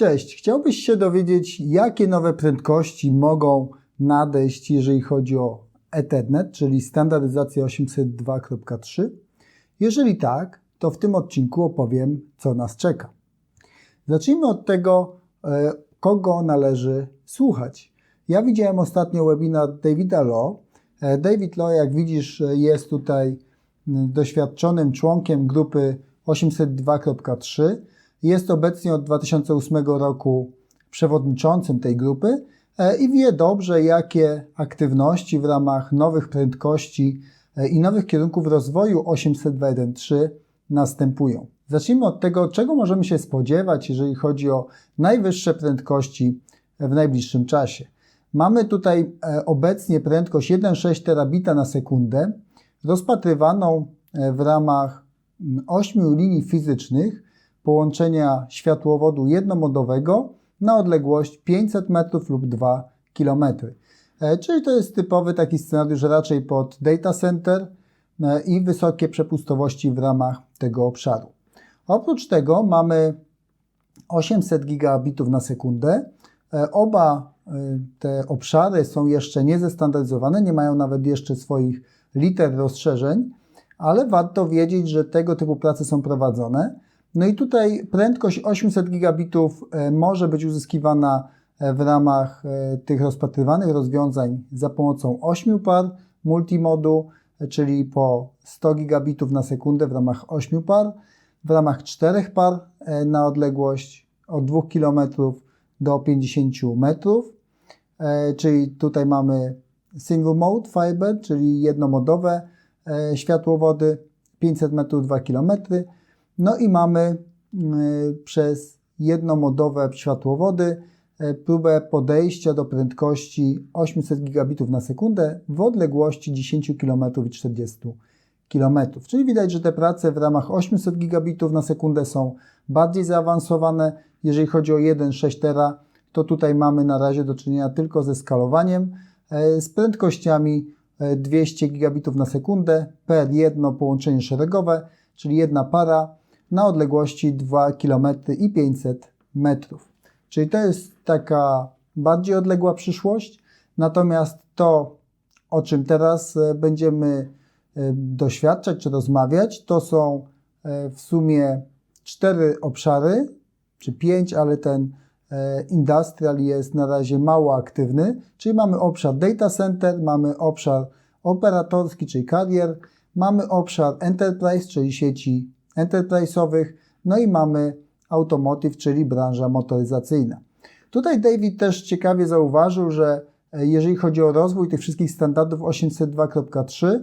Cześć, chciałbyś się dowiedzieć, jakie nowe prędkości mogą nadejść, jeżeli chodzi o Ethernet, czyli standaryzację 802.3? Jeżeli tak, to w tym odcinku opowiem, co nas czeka. Zacznijmy od tego, e, kogo należy słuchać. Ja widziałem ostatnio webinar Davida Law. E, David Law, jak widzisz, jest tutaj doświadczonym członkiem grupy 802.3 jest obecnie od 2008 roku przewodniczącym tej grupy e, i wie dobrze, jakie aktywności w ramach nowych prędkości e, i nowych kierunków rozwoju 802.1.3 następują. Zacznijmy od tego, czego możemy się spodziewać, jeżeli chodzi o najwyższe prędkości w najbliższym czasie. Mamy tutaj e, obecnie prędkość 1,6 terabita na sekundę, rozpatrywaną w ramach 8 linii fizycznych, połączenia światłowodu jednomodowego na odległość 500 metrów lub 2 km. E, czyli to jest typowy taki scenariusz raczej pod data center e, i wysokie przepustowości w ramach tego obszaru. Oprócz tego mamy 800 gigabitów na sekundę. E, oba te obszary są jeszcze niezestandaryzowane, nie mają nawet jeszcze swoich liter rozszerzeń, ale warto wiedzieć, że tego typu prace są prowadzone. No i tutaj prędkość 800 gigabitów e, może być uzyskiwana e, w ramach e, tych rozpatrywanych rozwiązań za pomocą 8 par multimodu, czyli po 100 gigabitów na sekundę w ramach 8 par, w ramach 4 par na odległość od 2 km do 50 metrów, czyli tutaj mamy single mode fiber, czyli jednomodowe światłowody 500 metrów 2 km, no i mamy y, przez jednomodowe światłowody y, próbę podejścia do prędkości 800 gigabitów na sekundę w odległości 10 km i 40 km. Czyli widać, że te prace w ramach 800 gigabitów na sekundę są bardziej zaawansowane. Jeżeli chodzi o 1,6 tera, to tutaj mamy na razie do czynienia tylko ze skalowaniem y, z prędkościami 200 gigabitów na sekundę per jedno połączenie szeregowe, czyli jedna para na odległości 2 km i 500 metrów. Czyli to jest taka bardziej odległa przyszłość, natomiast to, o czym teraz e, będziemy e, doświadczać czy rozmawiać, to są e, w sumie cztery obszary, czy pięć, ale ten industrial jest na razie mało aktywny, czyli mamy obszar data center, mamy obszar operatorski, czyli carrier, mamy obszar enterprise, czyli sieci enterprise'owych, no i mamy automotive, czyli branża motoryzacyjna. Tutaj David też ciekawie zauważył, że e, jeżeli chodzi o rozwój tych wszystkich standardów 802.3,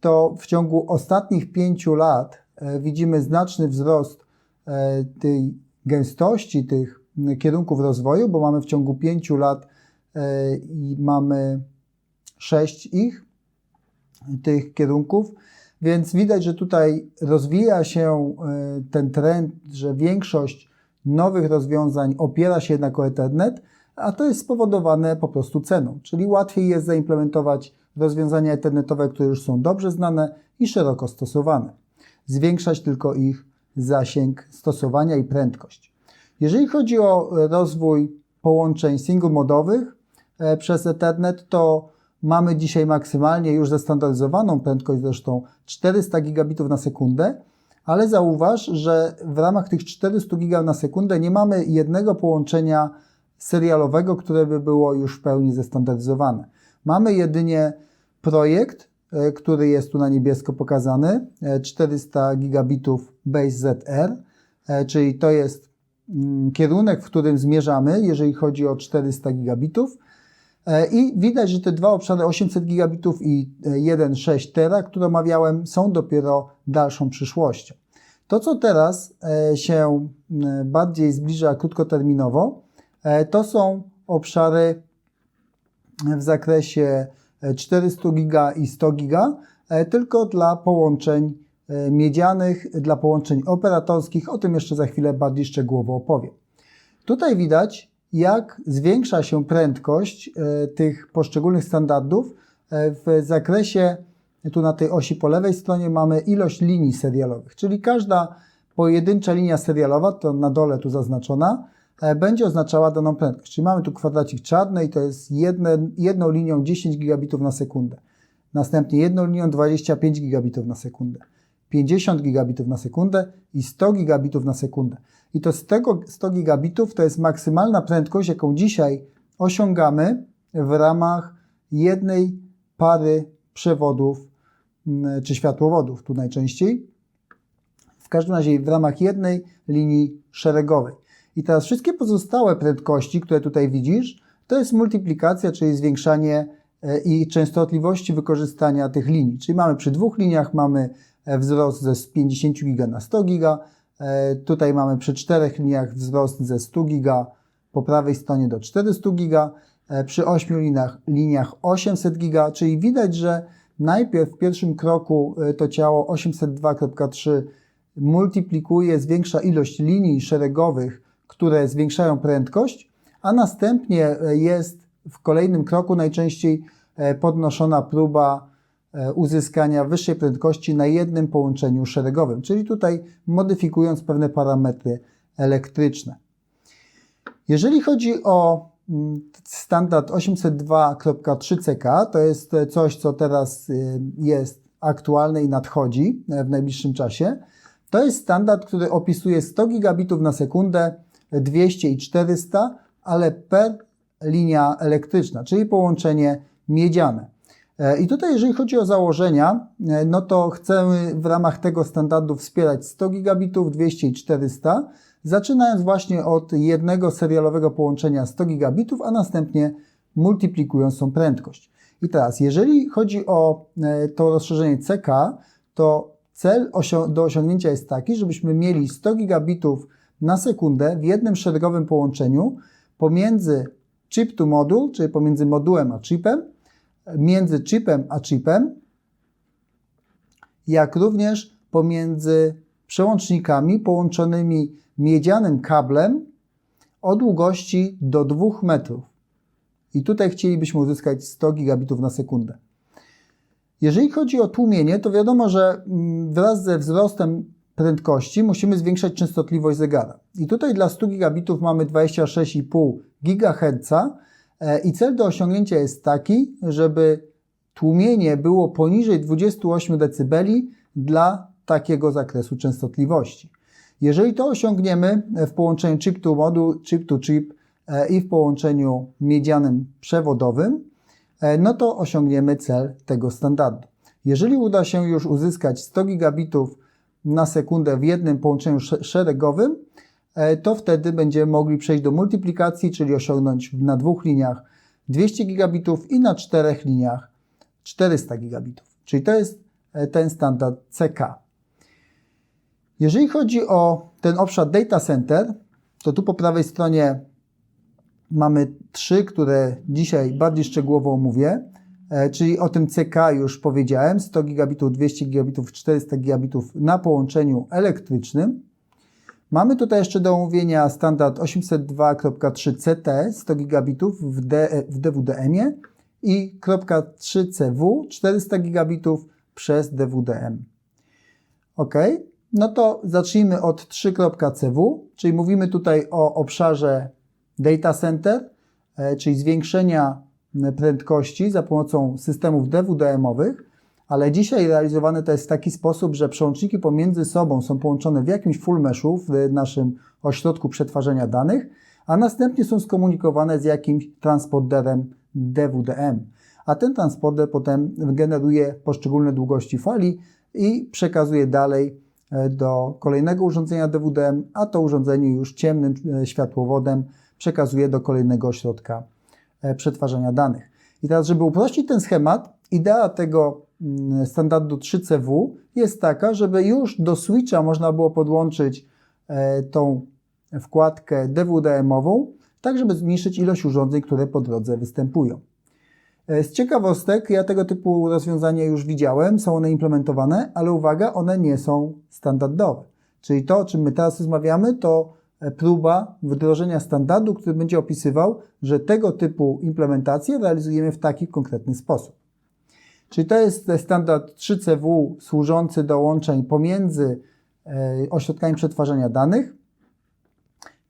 to w ciągu ostatnich pięciu lat e, widzimy znaczny wzrost e, tej gęstości tych kierunków rozwoju, bo mamy w ciągu pięciu lat i mamy sześć ich, tych kierunków. Więc widać, że tutaj rozwija się e, ten trend, że większość nowych rozwiązań opiera się jednak o Ethernet, a to jest spowodowane po prostu ceną. Czyli łatwiej jest zaimplementować rozwiązania internetowe, które już są dobrze znane i szeroko stosowane. Zwiększać tylko ich zasięg stosowania i prędkość. Jeżeli chodzi o rozwój połączeń single modowych e, przez Ethernet, to Mamy dzisiaj maksymalnie już zestandaryzowaną prędkość, zresztą 400 gigabitów na sekundę, ale zauważ, że w ramach tych 400 gigabitów na sekundę nie mamy jednego połączenia serialowego, które by było już w pełni zestandaryzowane. Mamy jedynie projekt, e, który jest tu na niebiesko pokazany, 400 e, gigabitów Base ZR, e, czyli to jest mm, kierunek, w którym zmierzamy, jeżeli chodzi o 400 gigabitów. E, I widać, że te dwa obszary 800 gigabitów i 1,6 e, tera, które omawiałem, są dopiero dalszą przyszłością. To, co teraz e, się bardziej zbliża krótkoterminowo, to są obszary w zakresie 400 giga i 100 giga, tylko dla połączeń miedzianych, dla połączeń operatorskich. O tym jeszcze za chwilę bardziej szczegółowo opowiem. Tutaj widać, jak zwiększa się prędkość e, tych poszczególnych standardów e, w zakresie, tu na tej osi po lewej stronie mamy ilość linii serialowych, czyli każda pojedyncza linia serialowa, to na dole tu zaznaczona, e, będzie oznaczała daną prędkość. Czyli mamy tu kwadracik czarny i to jest jedne, jedną linią 10 gigabitów na sekundę. Następnie jedną linią 25 gigabitów na sekundę. 50 gigabitów na sekundę i 100 gigabitów na sekundę. I to z tego 100 gigabitów to jest maksymalna prędkość, jaką dzisiaj osiągamy w ramach jednej pary przewodów mm, czy światłowodów, tu najczęściej. W każdym razie w ramach jednej linii szeregowej. I teraz wszystkie pozostałe prędkości, które tutaj widzisz, to jest multiplikacja, czyli zwiększanie e, i częstotliwości wykorzystania tych linii. Czyli mamy przy dwóch liniach mamy wzrost ze 50 giga na 100 giga, e, tutaj mamy przy czterech liniach wzrost ze 100 giga po prawej stronie do 400 giga, przy 8 liniach, liniach 800 giga, czyli widać, że najpierw w pierwszym kroku to ciało 802.3 multiplikuje, zwiększa ilość linii szeregowych, które zwiększają prędkość, a następnie jest w kolejnym kroku najczęściej podnoszona próba uzyskania wyższej prędkości na jednym połączeniu szeregowym, czyli tutaj modyfikując pewne parametry elektryczne. Jeżeli chodzi o mm, standard 802.3CK, to jest coś, co teraz jest aktualne i nadchodzi w najbliższym czasie. To jest standard, który opisuje 100 gigabitów na sekundę, 200 i 400, ale per linia elektryczna, czyli połączenie miedziane. I tutaj, jeżeli chodzi o założenia, no to chcemy w ramach tego standardu wspierać 100 gigabitów, 200 i 400, zaczynając właśnie od jednego serialowego połączenia 100 gigabitów, a następnie multiplikując tą prędkość. I teraz, jeżeli chodzi o e, to rozszerzenie CK, to Cel do osiągnięcia jest taki, żebyśmy mieli 100 gigabitów na sekundę w jednym szeregowym połączeniu pomiędzy chip to module, czyli pomiędzy modułem a chipem, między chipem a chipem, jak również pomiędzy przełącznikami połączonymi miedzianym kablem o długości do 2 metrów. I tutaj chcielibyśmy uzyskać 100 gigabitów na sekundę. Jeżeli chodzi o tłumienie, to wiadomo, że mm, wraz ze wzrostem prędkości musimy zwiększać częstotliwość zegara. I tutaj dla 100 gigabitów mamy 26,5 GHz i cel do osiągnięcia jest taki, żeby tłumienie było poniżej 28 dB dla takiego zakresu częstotliwości. Jeżeli to osiągniemy w połączeniu chip to moduł, chip to chip e, i w połączeniu miedzianym przewodowym, E, no to osiągniemy cel tego standardu. Jeżeli uda się już uzyskać 100 gigabitów na sekundę w jednym połączeniu szeregowym, e, to wtedy będziemy mogli przejść do multiplikacji, czyli osiągnąć na dwóch liniach 200 gigabitów i na czterech liniach 400 gigabitów. Czyli to jest e, ten standard CK. Jeżeli chodzi o ten obszar data center, to tu po prawej stronie mamy trzy, które dzisiaj bardziej szczegółowo omówię, e, czyli o tym CK już powiedziałem, 100 gigabitów, 200 gigabitów, 400 gigabitów na połączeniu elektrycznym. Mamy tutaj jeszcze do omówienia standard 802.3 CT 100 gigabitów w, D, w DWDM-ie i .3CW 400 gigabitów przez DWDM. Ok, no to zacznijmy od 3.CW, czyli mówimy tutaj o obszarze data center, e, czyli zwiększenia prędkości za pomocą systemów DWDM-owych, ale dzisiaj realizowane to jest w taki sposób, że przełączniki pomiędzy sobą są połączone w jakimś full meshu w naszym ośrodku przetwarzania danych, a następnie są skomunikowane z jakimś transporterem DWDM. A ten transporter potem generuje poszczególne długości fali i przekazuje dalej e, do kolejnego urządzenia DWDM, a to urządzenie już ciemnym e, światłowodem przekazuje do kolejnego ośrodka e, przetwarzania danych. I teraz, żeby uprościć ten schemat, idea tego standardu 3CW jest taka, żeby już do switcha można było podłączyć e, tą wkładkę DWDM-ową, tak żeby zmniejszyć ilość urządzeń, które po drodze występują. E, z ciekawostek, ja tego typu rozwiązania już widziałem, są one implementowane, ale uwaga, one nie są standardowe. Czyli to, o czym my teraz rozmawiamy, to próba wdrożenia standardu, który będzie opisywał, że tego typu implementacje realizujemy w taki konkretny sposób. Czyli to jest standard 3CW służący do łączeń pomiędzy e, ośrodkami przetwarzania danych.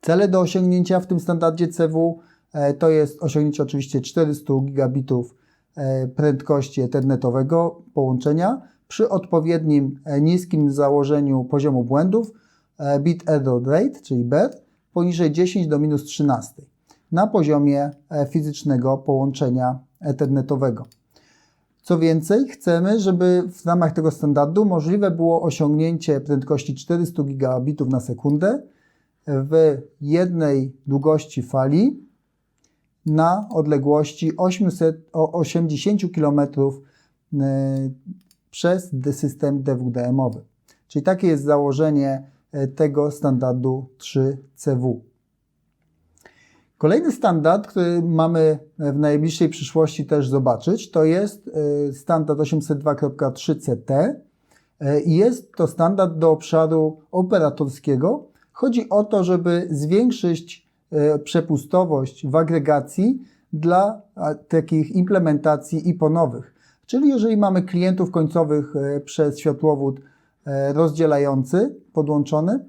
Cele do osiągnięcia w tym standardzie CW e, to jest osiągnięcie oczywiście 400 gigabitów e, prędkości ethernetowego połączenia przy odpowiednim niskim założeniu poziomu błędów bit error rate, czyli BER, poniżej 10 do minus 13 na poziomie fizycznego połączenia ethernetowego. Co więcej, chcemy, żeby w ramach tego standardu możliwe było osiągnięcie prędkości 400 gigabitów na sekundę w jednej długości fali na odległości 880 km przez system DWDM-owy. Czyli takie jest założenie e, tego standardu 3CW. Kolejny standard, który mamy w najbliższej przyszłości też zobaczyć, to jest e, standard 802.3CT e, i jest to standard do obszaru operatorskiego. Chodzi o to, żeby zwiększyć e, przepustowość w agregacji dla takich implementacji iponowych. Czyli jeżeli mamy klientów końcowych przez światłowód rozdzielający podłączony,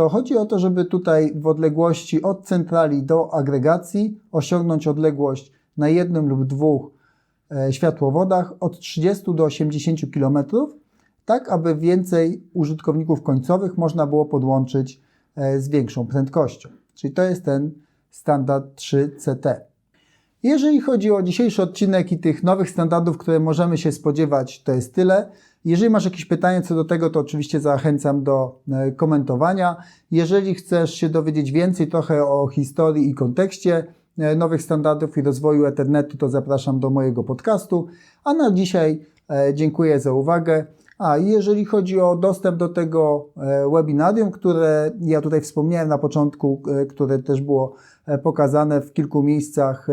to chodzi o to, żeby tutaj w odległości od centrali do agregacji osiągnąć odległość na jednym lub dwóch światłowodach od 30 do 80 km, tak aby więcej użytkowników końcowych można było podłączyć z większą prędkością. Czyli to jest ten standard 3CT. Jeżeli chodzi o dzisiejszy odcinek i tych nowych standardów, które możemy się spodziewać, to jest tyle. Jeżeli masz jakieś pytania co do tego, to oczywiście zachęcam do komentowania. Jeżeli chcesz się dowiedzieć więcej trochę o historii i kontekście nowych standardów i rozwoju Ethernetu, to zapraszam do mojego podcastu. A na dzisiaj dziękuję za uwagę. A jeżeli chodzi o dostęp do tego webinarium, które ja tutaj wspomniałem na początku, które też było pokazane w kilku miejscach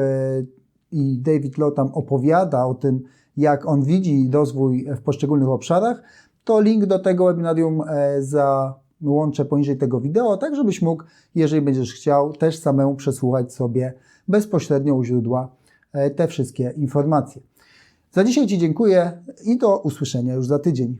i David Lowe tam opowiada o tym, jak on widzi rozwój w poszczególnych obszarach, to link do tego webinarium załączę poniżej tego wideo, tak żebyś mógł, jeżeli będziesz chciał, też samemu przesłuchać sobie bezpośrednio u źródła te wszystkie informacje. Za dzisiaj Ci dziękuję i do usłyszenia już za tydzień.